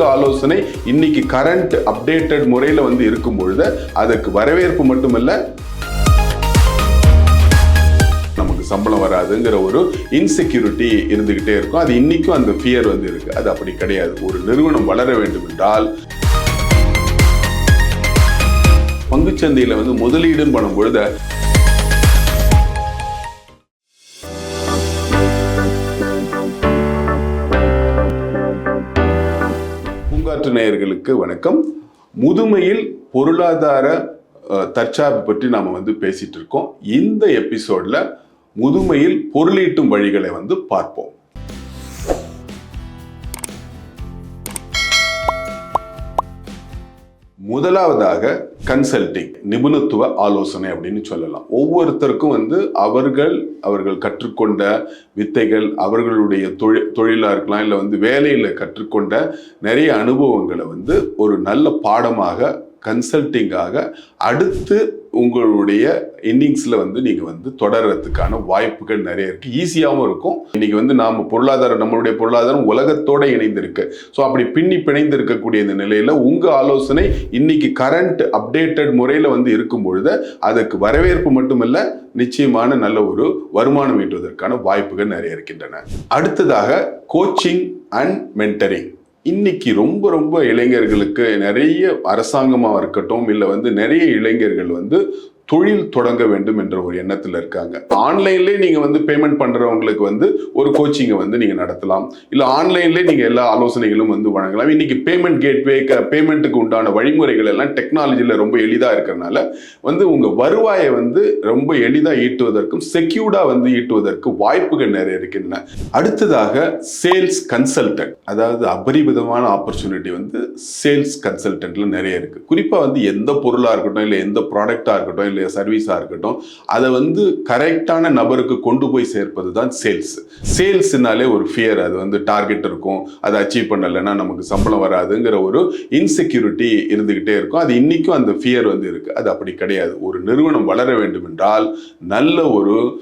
உங்க ஆலோசனை இன்னைக்கு கரண்ட் அப்டேட்டட் முறையில் வந்து இருக்கும் பொழுது அதுக்கு வரவேற்பு மட்டுமல்ல நமக்கு சம்பளம் வராதுங்கிற ஒரு இன்செக்யூரிட்டி இருந்துகிட்டே இருக்கும். அது இன்னைக்கும் அந்த ஃபியர் வந்து இருக்கு. அது அப்படி கிடையாது. ஒரு நிறுவனம் வளர வேண்டும் என்றால் பங்குச்சந்தையில் வந்து முதலீடுன்னு பண்ணும் பொழுது பூங்காற்று நேயர்களுக்கு வணக்கம். முதுமையில் பொருளாதார தற்சாப்பு தற்சார்பு பற்றி நாம் வந்து பேசிட்டு இருக்கோம். இந்த எபிசோட்ல முதுமையில் பொருளீட்டும் வழிகளை வந்து பார்ப்போம். முதலாவதாக கன்சல்டிங் நிபுணத்துவ ஆலோசனை அப்படின்னு சொல்லலாம். ஒவ்வொருத்தருக்கும் வந்து அவர்கள் அவர்கள் கற்றுக்கொண்ட வித்தைகள் அவர்களுடைய தொழில் தொழிலாக இருக்கலாம் இல்லை வந்து வேலையில் கற்றுக்கொண்ட நிறைய அனுபவங்களை வந்து ஒரு நல்ல பாடமாக கன்சல்டிங்காக அடுத்து உங்களுடைய இன்னிங்ஸில் வந்து நீங்கள் வந்து தொடர்றதுக்கான வாய்ப்புகள் நிறைய இருக்குது ஈஸியாகவும் இருக்கும். இன்றைக்கி வந்து நாம் பொருளாதாரம் நம்மளுடைய பொருளாதாரம் உலகத்தோட இணைந்திருக்கு. ஸோ அப்படி பின்னி பிணைந்து இருக்கக்கூடிய இந்த நிலையில் உங்கள் ஆலோசனை இன்னைக்கு கரண்ட் அப்டேட்டட் முறையில் வந்து இருக்கும் பொழுது அதுக்கு வரவேற்பு மட்டுமல்ல நிச்சயமான நல்ல ஒரு வருமானம் ஈட்டுவதற்கான வாய்ப்புகள் நிறைய இருக்கின்றன. அடுத்ததாக கோச்சிங் அண்ட் மென்டரிங் இன்னைக்கு ரொம்ப ரொம்ப இளைஞர்களுக்கு நிறைய அரசாங்கமாக இருக்கட்டும் இல்லை வந்து நிறைய இளைஞர்கள் வந்து தொழில் தொடங்க வேண்டும் என்ற ஒரு எண்ணத்தில் இருக்காங்க. ஆன்லைன்லேயே நீங்கள் வந்து பேமெண்ட் பண்ணுறவங்களுக்கு வந்து ஒரு கோச்சிங்கை வந்து நீங்கள் நடத்தலாம். இல்லை ஆன்லைன்லேயே நீங்கள் எல்லா ஆலோசனைகளும் வந்து வழங்கலாம். இன்னைக்கு பேமெண்ட் கேட்வே பேமெண்ட்டுக்கு உண்டான வழிமுறைகள் எல்லாம் டெக்னாலஜியில் ரொம்ப எளிதாக இருக்கிறனால வந்து உங்கள் வருவாயை வந்து ரொம்ப எளிதாக ஈட்டுவதற்கும் செக்யூர்டாக வந்து ஈட்டுவதற்கு வாய்ப்புகள் நிறைய இருக்கின்றன. அடுத்ததாக சேல்ஸ் கன்சல்டன்ட் அதாவது அபரிவிதமான ஆப்பர்ச்சுனிட்டி வந்து சேல்ஸ் கன்சல்டன்ட்ல நிறைய இருக்குது குறிப்பாக வந்து எந்த பொருளாக இருக்கட்டும் இல்லை எந்த ப்ராடக்டாக இருக்கட்டும் இல்லை சர்வீஸாக இருக்கட்டும் அதை வந்து கரெக்டான நபருக்கு கொண்டு போய் சேர்ப்பது தான் சேல்ஸ் சேல்ஸ்னாலே ஒரு ஃபியர் அது வந்து டார்கெட் இருக்கும் அதை அச்சீவ் பண்ணலைன்னா நமக்கு சம்பளம் வராதுங்கிற ஒரு இன்செக்யூரிட்டி இருந்துகிட்டே இருக்கும். அது இன்னைக்கும் அந்த ஃபியர் வந்து இருக்கு. அது அப்படி கிடையாது. ஒரு நிறுவனம் வளர வேண்டும் என்றால் நல்ல ஒரு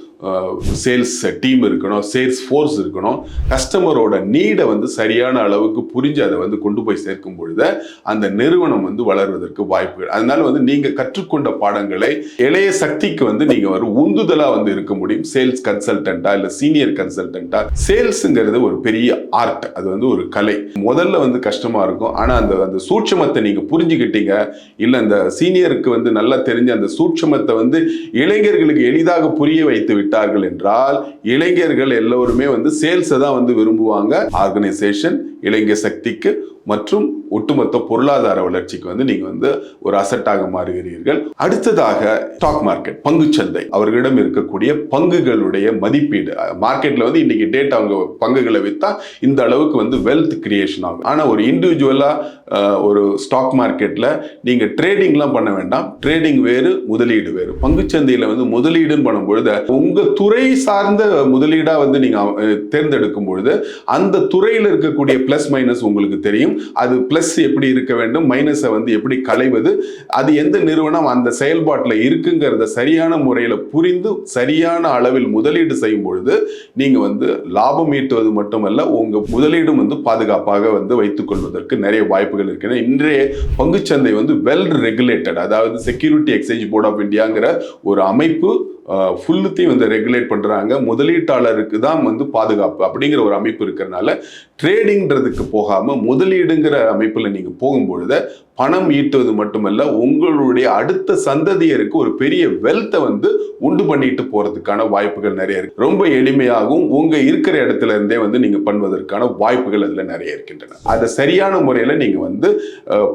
சேல்ஸ் டீம் இருக்கணும் சேல்ஸ் ஃபோர்ஸ் இருக்கணும். கஸ்டமரோட நீடை வந்து சரியான அளவுக்கு புரிஞ்சு அதை வந்து கொண்டு போய் சேர்க்கும் பொழுது அந்த நிறுவனம் வந்து வளர்வதற்கு வாய்ப்புகள். அதனால வந்து நீங்கள் கற்றுக்கொண்ட பாடங்களை இளைய சக்திக்கு வந்து நீங்கள் ஒரு உந்துதலாக வந்து இருக்க முடியும். சேல்ஸ் கன்சல்டண்டா இல்லை சீனியர் கன்சல்டண்டா சேல்ஸுங்கிறது ஒரு பெரிய ஆர்ட் அது வந்து ஒரு கலை. முதல்ல வந்து கஷ்டமாக இருக்கும். ஆனால் அந்த அந்த சூட்சமத்தை நீங்கள் புரிஞ்சுக்கிட்டீங்க. இல்லை அந்த சீனியருக்கு வந்து நல்லா தெரிஞ்ச அந்த சூட்சமத்தை வந்து இளைஞர்களுக்கு எளிதாக புரிய வைத்து விட்டார்கள் என்றால் இளைஞர்கள் எல்லோருமே வந்து சேல்ஸை தான் வந்து விரும்புவாங்க. ஆர்கனைசேஷன் இளைஞர் சக்திக்கு மற்றும் ஒட்டுமொத்த பொருளாதார வளர்ச்சிக்கு வந்து நீங்க வந்து ஒரு அசட்டாக மாறுகிறீர்கள். அடுத்ததாக ஸ்டாக் மார்க்கெட் பங்குச்சந்தை. அவர்களிடம் இருக்கக்கூடிய பங்குகளுடைய மதிப்பீடு. மார்க்கெட்ல வந்து இன்னைக்கு டேட் அவங்க பங்குகளை வித்தா இந்த அளவுக்கு வந்து வெல்த் கிரியேஷன் ஆகும். ஆனா ஒரு இண்டிவிஜுவலா ஒரு ஸ்டாக் மார்க்கெட்ல நீங்க ட்ரேடிங்லாம் பண்ண வேண்டாம். ட்ரேடிங் வேறு முதலீடு வேறு. பங்குச்சந்தையில வந்து முதலீடுன்னு பண்ணும் பொழுது உங்க துறை சார்ந்த முதலீடா வந்து நீங்க தேர்ந்தெடுக்கும் பொழுது அந்த துறையில் இருக்கக்கூடிய பிளஸ் மைனஸ் உங்களுக்கு தெரியும். அது பிளஸ் எப்படி இருக்க வேண்டும் மைனஸை வந்து எப்படி களைவது அது எந்த நிறுவனம் அந்த செயல்பாட்டில் இருக்குங்கிறத சரியான முறையில் புரிந்து சரியான அளவில் முதலீடு செய்யும் பொழுது நீங்கள் வந்து லாபம் ஈட்டுவது மட்டுமல்ல உங்கள் முதலீடும் வந்து பாதுகாப்பாக வந்து வைத்துக் கொள்வதற்கு நிறைய வாய்ப்புகள் இருக்கின்ற இன்றைய பங்குச்சந்தை வந்து வெல் ரெகுலேட்டட் அதாவது செக்யூரிட்டி எக்ஸ்சேஞ்ச் போர்ட் ஆஃப் இந்தியாங்கிற ஒரு அமைப்பு ஃபுல்லுத்தையும் வந்து ரெகுலேட் பண்ணுறாங்க முதலீட்டாளருக்கு தான் வந்து பாதுகாப்பு அப்படிங்கிற ஒரு அமைப்பு இருக்கிறனால ட்ரேடிங்கிறதுக்கு போகாமல் முதலீடுங்கிற அமைப்பில் நீங்கள் போகும்பொழுது பணம் ஈட்டுவது மட்டுமல்ல உங்களுடைய அடுத்த சந்ததியருக்கு ஒரு பெரிய வெல்த்தை வந்து உண்டு பண்ணிட்டு போறதுக்கான வாய்ப்புகள் நிறைய இருக்கு. ரொம்ப எளிமையாகவும் உங்க இருக்கிற இடத்துல இருந்தே வந்து நீங்க பண்ணுவதற்கான வாய்ப்புகள் அதுல நிறைய இருக்கின்றன. அதை சரியான முறையில நீங்க வந்து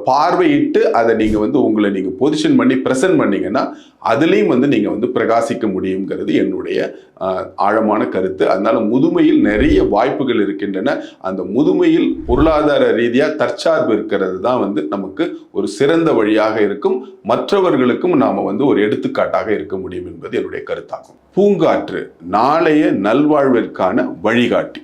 பார்வையிட்டு அதை நீங்க வந்து உங்களை நீங்க பொசிஷன் பண்ணி ப்ரெசென்ட் பண்ணீங்கன்னா அதுலேயும் வந்து நீங்க வந்து பிரகாசிக்க முடியுங்கிறது என்னுடைய ஆழமான கருத்து. அதனால முதுமையில் நிறைய வாய்ப்புகள் இருக்கின்றன. அந்த முதுமையில் பொருளாதார ரீதியாக தற்சார்பு இருக்கிறது தான் வந்து நமக்கு ஒரு சிறந்த வழியாக இருக்கும். மற்றவர்களுக்கும் நாம வந்து ஒரு எடுத்துக்காட்டாக இருக்க முடியும் என்பது என்னுடைய கருத்தாகும். பூங்காற்று நாளைய நல்வாழ்விற்கான வழிகாட்டி.